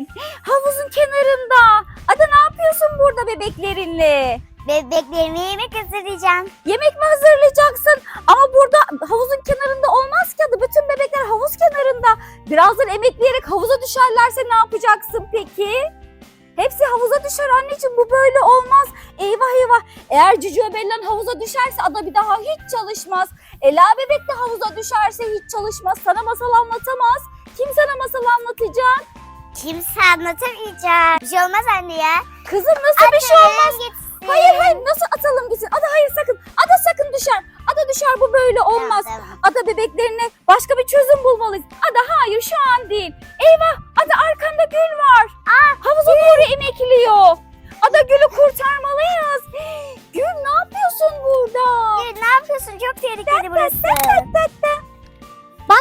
misin? Havuzun kenarında. Ada ne yapıyorsun burada bebeklerinle? Bebeklerime yemek hazırlayacağım. Yemek mi hazırlayacaksın? Ama burada havuzun kenarında olmaz ki Ada. Bütün bebekler havuz kenarında. Birazdan emekleyerek havuza düşerlerse ne yapacaksın peki? Hepsi havuza düşer anneciğim bu böyle olmaz. Eyvah eyvah. Eğer Cici Bella'nın havuza düşerse Ada bir daha hiç çalışmaz. Ela bebek de havuza düşerse hiç çalışmaz. Sana masal anlatamaz. Kim sana masal anlatacak? Kimse anlatamayacak. Bir şey olmaz anne ya. Kızım nasıl bir şey olmaz? Gitsin. Hayır hayır nasıl atalım gitsin? Ada hayır sakın. Ada sakın düşer. Ada düşer bu böyle olmaz. Tamam, tamam. Ada bebeklerine başka bir çözüm bulmalıyız. Ada hayır şu an değil. Eyvah Ada arkanda gül var. Havuza doğru emekliyor. Ada gülü kurtarmalıyız. Gül ne yapıyorsun burada? Yürü, ne yapıyorsun? Çok tehlikeli burası.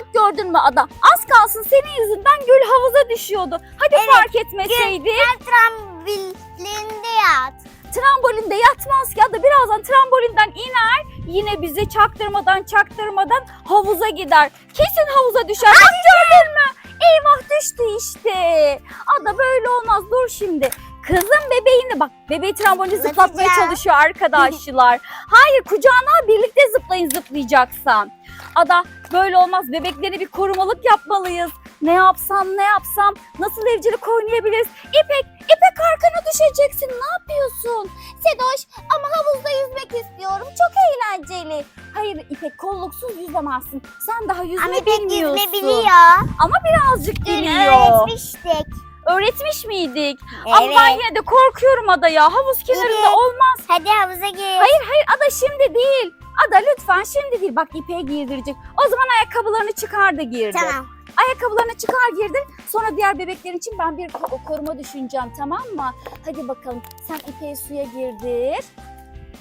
Bak gördün mü Ada? Az kalsın senin yüzünden gül havuza düşüyordu. Hadi Evet, fark etmeseydi. Sen trambolinde yat. Trambolinde yatmaz ki Ada birazdan trambolinden iner. Yine bizi çaktırmadan çaktırmadan havuza gider. Kesin havuza düşer. Bak gördün mü? Eyvah düştü işte. Ada böyle olmaz. Dur şimdi. Kızım bebeğini bak bebeği trambolini zıplatmaya çalışıyor arkadaşlar. Hayır kucağına birlikte zıplayın zıplayacaksan. Ada böyle olmaz bebekleri bir korumalık yapmalıyız. Ne yapsam ne yapsam nasıl evcilik oynayabiliriz? İpek, İpek arkana düşeceksin ne yapıyorsun? Sedoş ama havuzda yüzmek istiyorum çok eğlenceli. Hayır İpek kolluksuz yüzemezsin. Sen daha yüzme Ama pek bilmiyorsun. yüzme biliyor. Ama birazcık Dün biliyor. öğretmiştik. Öğretmiş miydik? Ama Evet. ben yine de korkuyorum Ada ya. Havuz kenarında Evet. olmaz. Hadi havuza gir. Hayır hayır Ada şimdi değil. Ada lütfen şimdi değil. Bak İpek'e giydirecek. O zaman ayakkabılarını çıkar da girdir. Tamam. Ayakkabılarını çıkar girdir. Sonra diğer bebekler için ben bir ko- koruma düşüneceğim tamam mı? Hadi bakalım sen İpek'i suya girdir.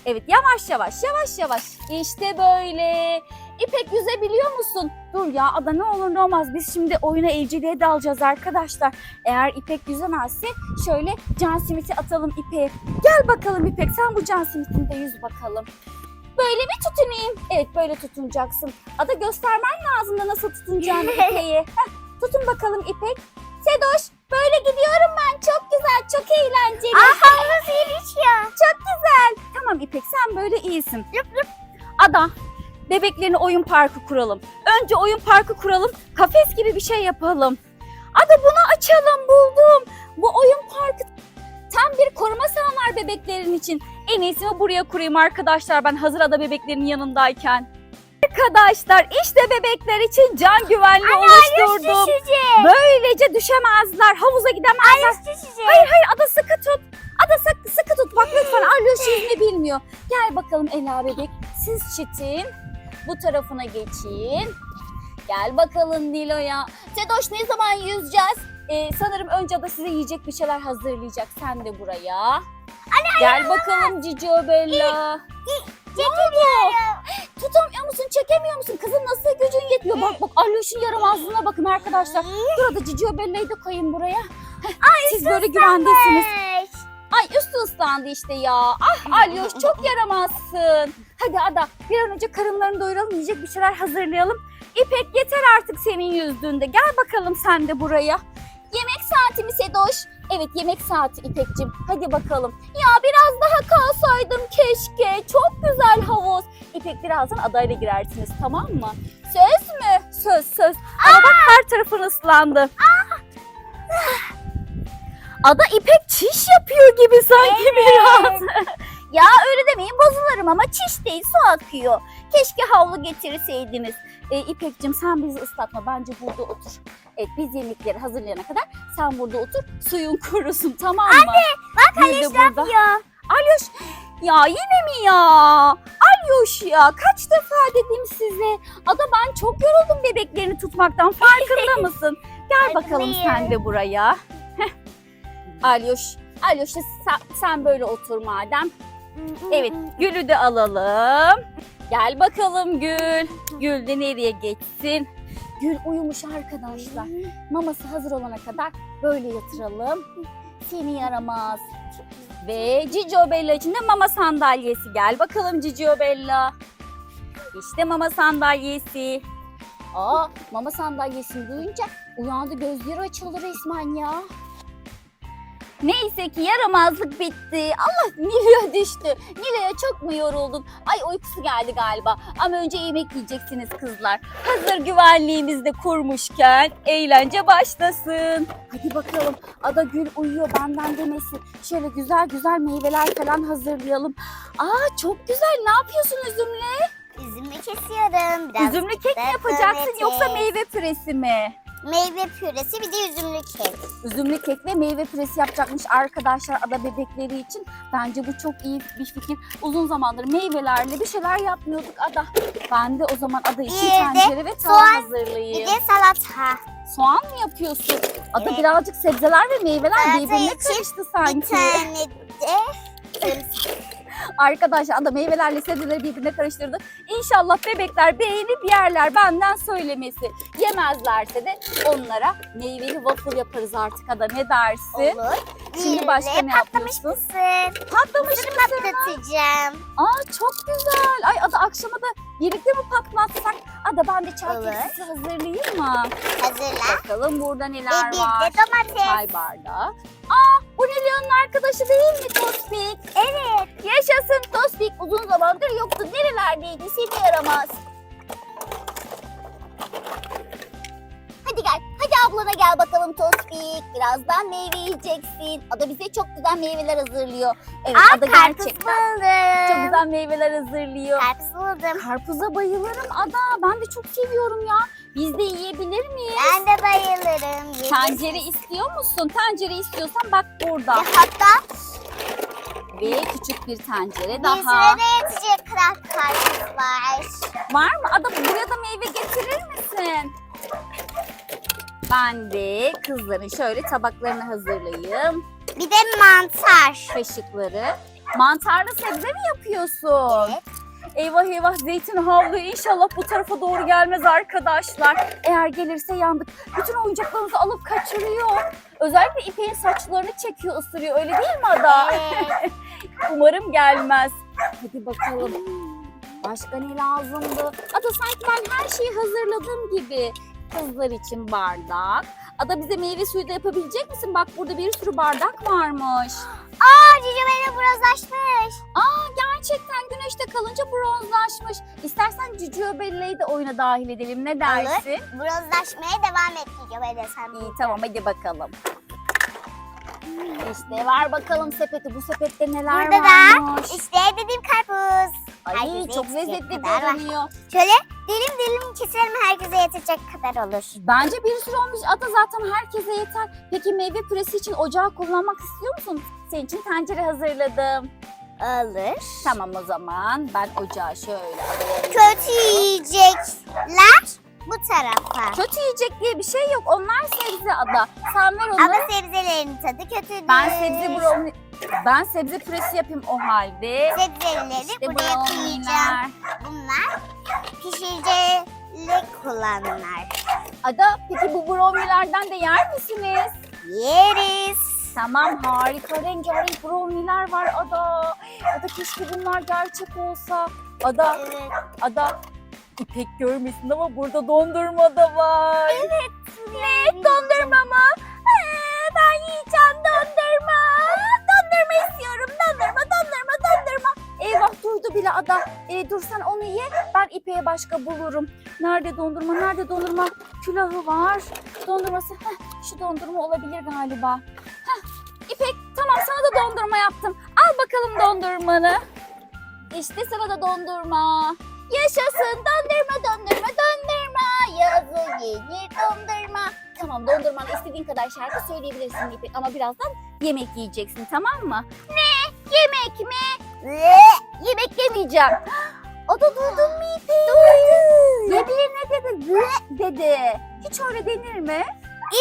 Evet yavaş yavaş yavaş yavaş. İşte böyle. İpek yüzebiliyor musun? Dur ya Ada ne olur ne olmaz. Biz şimdi oyuna evciliğe dalacağız arkadaşlar. Eğer İpek yüzemezse şöyle can simiti atalım İpek'e. Gel bakalım İpek sen bu can simitinde yüz bakalım. Böyle mi tutunayım? Evet böyle tutunacaksın. Ada göstermen lazım da nasıl tutunacağını İpek'i. Heh, Tutun bakalım İpek. Sedoş böyle gidiyorum ben. Çok güzel, çok eğlenceli. Aa havuz ya. Çok güzel. Tamam İpek sen böyle iyisin. Ada bebeklerini oyun parkı kuralım. Önce oyun parkı kuralım. Kafes gibi bir şey yapalım. Ada bunu açalım buldum. Bu oyun parkı tam bir koruma sağlar bebeklerin için. En iyisini buraya kurayım arkadaşlar ben hazır ada bebeklerin yanındayken. Arkadaşlar işte bebekler için can güvenliği oluşturdum. Düşecek. Böylece düşemezler, havuza gidemezler. Düşecek. Hayır hayır Ada sıkı tut. Ada sıkı, sıkı tut. Bak lütfen Alyoş yüzme bilmiyor. Gel bakalım Ela bebek. Siz çitin. Bu tarafına geçin. Gel bakalım Nilo'ya. Sedoş ne zaman yüzeceğiz? Ee, sanırım önce Ada size yiyecek bir şeyler hazırlayacak. Sen de buraya. Gel bakalım Cicio Bella. Çekemiyorum. Tutamıyor musun? Çekemiyor musun? Kızım nasıl gücün yetmiyor? Bak bak Alyoş'un yaramazlığına bakın arkadaşlar. Burada Cicio Bella'yı da koyun buraya. Heh, Siz böyle güvendesiniz. Ay üstü ıslandı işte ya. Ah Alyoş çok yaramazsın. Hadi Ada bir an önce karınlarını doyuralım yiyecek bir şeyler hazırlayalım. İpek yeter artık senin yüzdüğünde. Gel bakalım sen de buraya. Yemek saati mi Sedoş? Evet yemek saati İpek'cim. Hadi bakalım. Ya biraz daha kalsaydım keşke. Çok güzel havuz. İpek birazdan adayla girersiniz tamam mı? Söz mü? Söz söz. Ama bak her tarafın ıslandı. Ada İpek çiş yapıyor gibi sanki biraz. ya öyle demeyin bozulurum ama çiş değil su akıyor. Keşke havlu getirseydiniz. Ee, İpek'cim sen bizi ıslatma bence burada otur. Evet biz yemekleri hazırlayana kadar sen burada otur suyun kurusun tamam mı? Anne Bak burada. yapıyor? Alyoş ya yine mi ya? Alyoş ya kaç defa dedim size. Ada ben çok yoruldum bebeklerini tutmaktan farkında mısın? Gel bakalım sen de buraya. Alyoş, Alyoş sen, sen böyle otur madem. Evet Gül'ü de alalım. Gel bakalım Gül. Gül de nereye geçsin? Gül uyumuş arkadaşlar. Maması hazır olana kadar böyle yatıralım. Seni yaramaz. Ve Cicio Bella için de mama sandalyesi. Gel bakalım Cicio Bella. İşte mama sandalyesi. Aa mama sandalyesini duyunca uyandı gözleri açıldı resmen ya. Neyse ki yaramazlık bitti. Allah Nilo'ya düştü. Nilo'ya çok mu yoruldun? Ay uykusu geldi galiba. Ama önce yemek yiyeceksiniz kızlar. Hazır güvenliğimizi de kurmuşken eğlence başlasın. Hadi bakalım. Ada Gül uyuyor benden demesin. Şöyle güzel güzel meyveler falan hazırlayalım. Aa çok güzel. Ne yapıyorsun üzümle? Üzümü kesiyorum. Biraz Üzümlü kek mi yapacaksın yoksa meyve püresi mi? Meyve püresi bir de üzümlü kek. Üzümlü kek ve meyve püresi yapacakmış arkadaşlar ada bebekleri için. Bence bu çok iyi bir fikir. Uzun zamandır meyvelerle bir şeyler yapmıyorduk ada. Ben de o zaman ada için Bir tencere ve tava soğan, Bir hazırlayayım. de salata. Soğan mı yapıyorsun? Ada Evet. birazcık sebzeler ve meyveler Salata birbirine karıştı Bir sanki. tane de. Arkadaşlar ada meyvelerle sebzeleri birbirine karıştırdı. İnşallah bebekler beğenip yerler benden söylemesi. Yemezlerse de onlara meyveli waffle yaparız artık ada ne dersin? olur. Şimdi Bir başka ne patlamış yapıyorsun? mısır. Patlamış Mısır mısır. patlatacağım. Aa çok güzel. Ay ada akşama da birlikte mi patlatsak? Ada ben de çay Olur. tepsisi hazırlayayım mı? Hazırla. Bakalım burada Ve neler bir var. de domates. Çay bardağı. Aa bu Nilya'nın arkadaşı değil mi Tospik? Evet. Yaşasın Tospik. Uzun zamandır yoktu. Nerelerdeydi seni yaramaz. Ablana gel bakalım Tospik. Birazdan meyve yiyeceksin. Ada bize çok güzel meyveler hazırlıyor. Evet Aa Ada karpuz gerçekten buldum. çok güzel meyveler hazırlıyor. Karpuz buldum. Karpuza bayılırım Ada. Ben de çok seviyorum ya. Biz de yiyebilir miyiz? Ben de bayılırım. Yedim. Tencere istiyor musun? Tencere istiyorsan bak burada. Ve hatta Ve küçük bir tencere bir daha. sürede yetecek karpuz var. Var mı? Ada buraya da meyve getirir misin? Ben de kızların şöyle tabaklarını hazırlayayım. Bir de mantar. Kaşıkları. Mantarlı sebze mi yapıyorsun? Evet. Eyvah eyvah zeytin havlu inşallah bu tarafa doğru gelmez arkadaşlar. Eğer gelirse yandık. Bütün oyuncaklarımızı alıp kaçırıyor. Özellikle İpek'in saçlarını çekiyor, ısırıyor. Öyle değil mi Ada? Evet. Umarım gelmez. Hadi bakalım. Başka ne lazımdı? Ada sanki ben her şeyi hazırladığım gibi. Kızlar için bardak. Ada bize meyve suyu da yapabilecek misin? Bak burada bir sürü bardak varmış. Aa cici benim bronzlaşmış. Gerçekten güneşte kalınca bronzlaşmış. İstersen Cici Öbelle'yi de oyuna dahil edelim. Ne dersin? Bronzlaşmaya devam et cici benim sen. İyi tamam hadi bakalım. İşte ver bakalım sepeti. Bu sepette neler Burada da varmış. işte dediğim karpuz. Ay herkese çok lezzetli var. görünüyor. Şöyle dilim dilim keselim herkese yetecek kadar olur. Bence bir sürü olmuş. Ata zaten herkese yeter. Peki meyve püresi için ocağı kullanmak istiyor musun? Senin için tencere hazırladım. Olur. Tamam o zaman ben ocağı şöyle alayım. Kötü yiyecekler bu tarafa. Kötü yiyecek diye bir şey yok. Onlar sebze ada. Sen ver onu. Ama sebzelerin tadı kötüdür. Ben sebze brownie... Ben sebze püresi yapayım o halde. Sebzeleri İşte buraya koyacağım. Bunlar pişirici kullanırlar. Ada peki bu brownie'lerden de yer misiniz? Yeriz. Tamam harika rengarenk brownie'ler var Ada. Ada keşke bunlar gerçek olsa. Ada, Evet. Ada İpek görmesin ama burada dondurma da var. Evet. Ne? Dondurma mı? Ada. Ee, dur sen onu ye. Ben İpek'e başka bulurum. Nerede dondurma? Nerede dondurma? Külahı var. Dondurması. Heh, şu dondurma olabilir galiba. Heh, İpek tamam sana da dondurma yaptım. Al bakalım dondurmanı. İşte sana da dondurma. Yaşasın dondurma dondurma dondurma. Yazı yenir dondurma. Tamam dondurmanı istediğin kadar şarkı söyleyebilirsin İpek ama birazdan yemek yiyeceksin tamam mı? Ne? Yemek mi? Yemek yemeyeceğim. O da duydun mu İpek? Duydum. Yediği ne dedi? Dedi. Hiç öyle denir mi?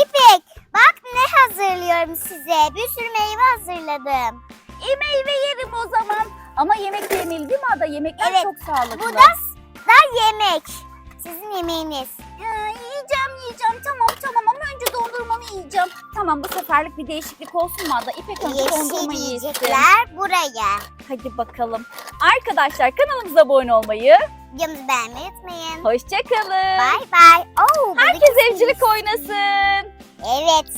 İpek bak ne hazırlıyorum size. Bir sürü meyve hazırladım. E meyve yerim o zaman. Ama yemek değil mi Ada? Yemekler Evet, çok sağlıklı. Bu da, da yemek. Sizin yemeğiniz. Ha, yiyeceğim Tamam bu seferlik bir değişiklik olsun mu Ada? İpek Yeşil dondurma yesin. yiyecekler buraya. Hadi bakalım. Arkadaşlar kanalımıza abone olmayı, Videomuzu beğenmeyi unutmayın. hoşçakalın. Bye. Oh, Herkes evcilik oynasın. Evet.